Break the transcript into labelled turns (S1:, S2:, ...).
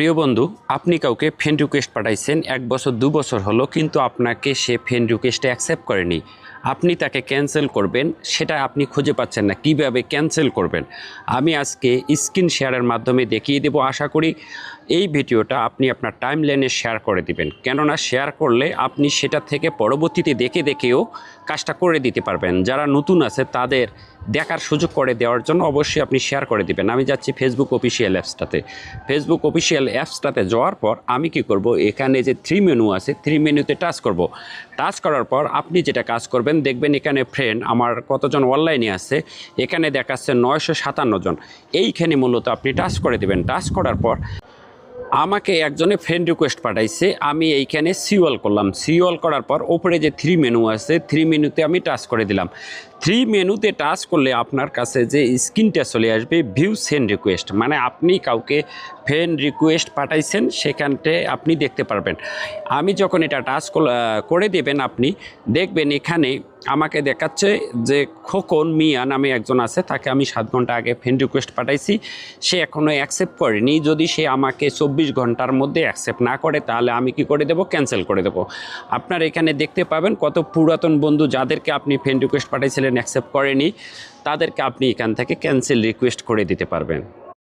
S1: প্রিয় বন্ধু, আপনি কাউকে ফ্রেন্ড রিকোয়েস্ট পাঠাইছেন, এক বছর, দু বছর হলো, কিন্তু আপনাকে সে ফ্রেন্ড রিকোয়েস্টে অ্যাকসেপ্ট করেনি। আপনি তাকে ক্যান্সেল করবেন, সেটা আপনি খুঁজে পাচ্ছেন না। কীভাবে ক্যান্সেল করবেন? আমি আজকে স্ক্রিন শেয়ারের মাধ্যমে দেখিয়ে দেব, আশা করি এই ভিডিওটা আপনি আপনার টাইম লাইনে শেয়ার করে দিবেন। কেননা শেয়ার করলে আপনি সেটা থেকে পরবর্তীতে দেখে দেখেও কাজটা করে দিতে পারবেন। যারা নতুন আছে, তাদের দেখার সুযোগ করে দেওয়ার জন্য অবশ্যই আপনি শেয়ার করে দিবেন। আমি যাচ্ছি ফেসবুক অফিসিয়াল অ্যাপসটাতে ফেসবুক অফিসিয়াল অ্যাপসটাতে যাওয়ার পর আমি কি করব? এখানে যে থ্রি মেনু আছে থ্রি মেনুতে টাচ করব। টাচ করার পর আপনি যেটা কাজ করবেন দেখবেন এখানে ফ্রেন্ড আমার কতজন অনলাইনে আছে, এখানে দেখাচ্ছে নয়শো সাতান্ন জন। এইখানে মূলত আপনি টাচ করে দেবেন। টাচ করার পর আমাকে একজনে ফ্রেন্ড রিকোয়েস্ট পাঠাইছে, আমি এইখানে সিওয়াল করলাম। সিওয়াল করার পর ওপরে যে থ্রি মেনু আছে থ্রি মেনুতে আমি টাচ করে দিলাম। থ্রি মেনুতে টাচ করলে আপনার কাছে যে স্ক্রিনটা চলে আসবে ভিউ সেন্ড রিকোয়েস্ট মানে আপনি কাউকে ফ্রেন্ড রিকোয়েস্ট পাঠাইছেন সেখানতে আপনি দেখতে পারবেন। আমি যখন এটা টাচ করে দেবেন আপনি, দেখবেন এখানে আমাকে দেখাচ্ছে যে খোকন মিয়া নামে একজন আছে, তাকে আমি সাত ঘণ্টা আগে ফ্রেন্ড রিকোয়েস্ট পাঠাইছি। সে এখনও অ্যাকসেপ্ট করেনি। যদি সে আমাকে চব্বিশ ঘণ্টার মধ্যে অ্যাকসেপ্ট না করে, তাহলে আমি কি করে দেবো? ক্যান্সেল করে দেবো। আপনার এখানে দেখতে পাবেন কত পুরাতন বন্ধু যাদেরকে আপনি ফ্রেন্ড রিকোয়েস্ট পাঠাইছিলেন অ্যাকসেপ্ট করেনি, তাদেরকে আপনি এখান থেকে ক্যান্সেল রিকোয়েস্ট করে দিতে পারবেন।